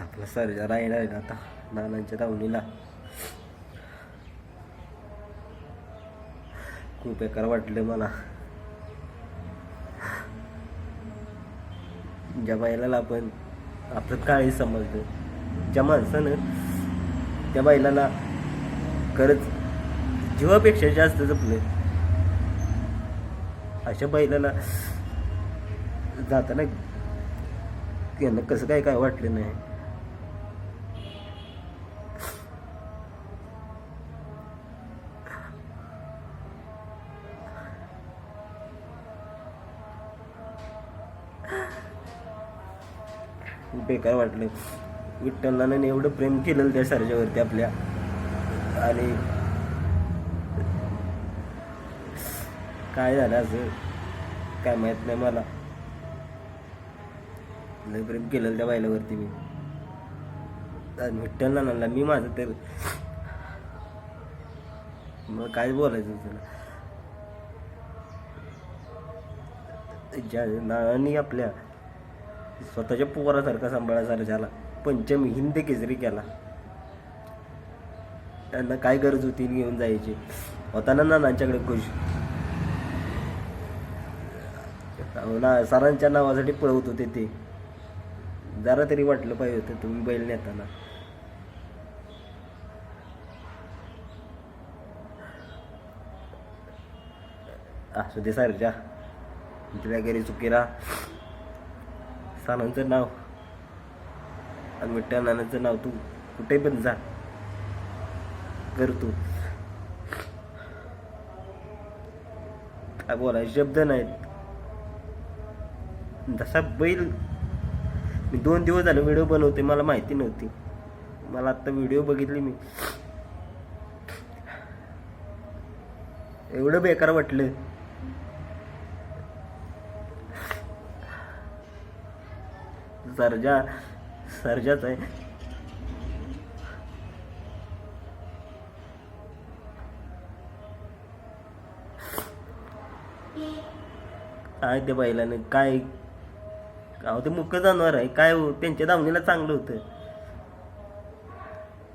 आपला सर्जा राहिला आहे ना आता नानांच्या दावणीला. खूप बेकार वाटलं मला. ज्या बैलाला आपण आपलं काळी समजलं ज्या माणसानं त्या बैलाला खरंच जीवापेक्षा जास्त जपलं अशा बैलाला जाताना त्यांना कसं काय काय वाटलं नाही. बेकार वाटलं. विठ्ठलानं एवढं प्रेम केलेलं त्या सर्जावरती आपल्या. आणि काय झालं असं? काय माहीत नाही मला. लय प्रेम केलेलं त्या बायलावरती मी. आणि विठ्ठल नानाला मी माझं तर मग काय बोलायचं तुला? ज्या नानांनी आपल्या स्वतःच्या पोरासारखा सांभाळायचा झाला पंचम हिंद केसरी केला. त्यांना काय गरज होती घेऊन जायची? होताना नानांच्याकडे खुश. ना सरांच्या नावासाठी पळवत होते ते. जरा तरी वाटलं पाहिजे होतं तुम्ही बैल नेताना. असू दे सारख्या तुझ्या घरी चुकीला. सानांचं नाव. आणि विठ्ठल नानाचं नाव तू कुठे पण जा. करतो काय बोलाय शब्द नाहीत. जसा बैल मी दोन दिवस झाले व्हिडिओ बनवते मला माहिती नव्हती. मला आत्ता व्हिडिओ बघितली मी. एवढं बेकार वाटलं. सर्जा सर्जाच आहे. काय ते बैलाने काय? अहो ते मुख्य जनावर आहे. काय हो? त्यांच्या दावणीला चांगलं होतं.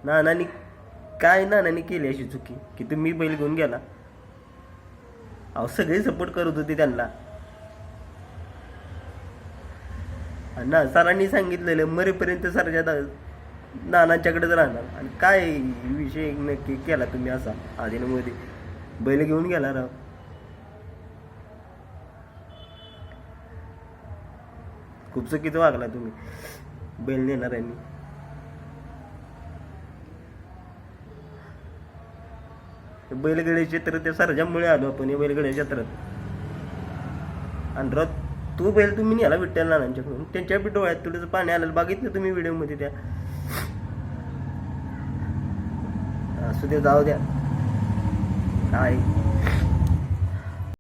नानानी काय नानानी केली अशी चुकी? की तुम्ही बैल घेऊन गेला? अहो सगळे सपोर्ट करत होते त्यांना आणि ना सरांनी सांगितलेलं मरेपर्यंत सरच्या दा नानांच्याकडेच राहणार. आणि काय विषय नक्की केला तुम्ही असा आधीमध्ये बैल घेऊन गेला राव. खूप चुकीचं वागला तुम्ही. बैल नेणाऱ्यांनी बैलगड्या क्षेत्र त्या सरजामुळे आलो आपण या बैलगड्या क्षेत्रात आणि रथ तू बैल तुम्ही नेला विठ्ठल नानांच्याकडून. त्यांच्या बी डोळ्यात थोडंसं पाणी आलेलं. बघितलं तुम्ही व्हिडिओमध्ये त्या. असू दे जाऊ द्या. काय?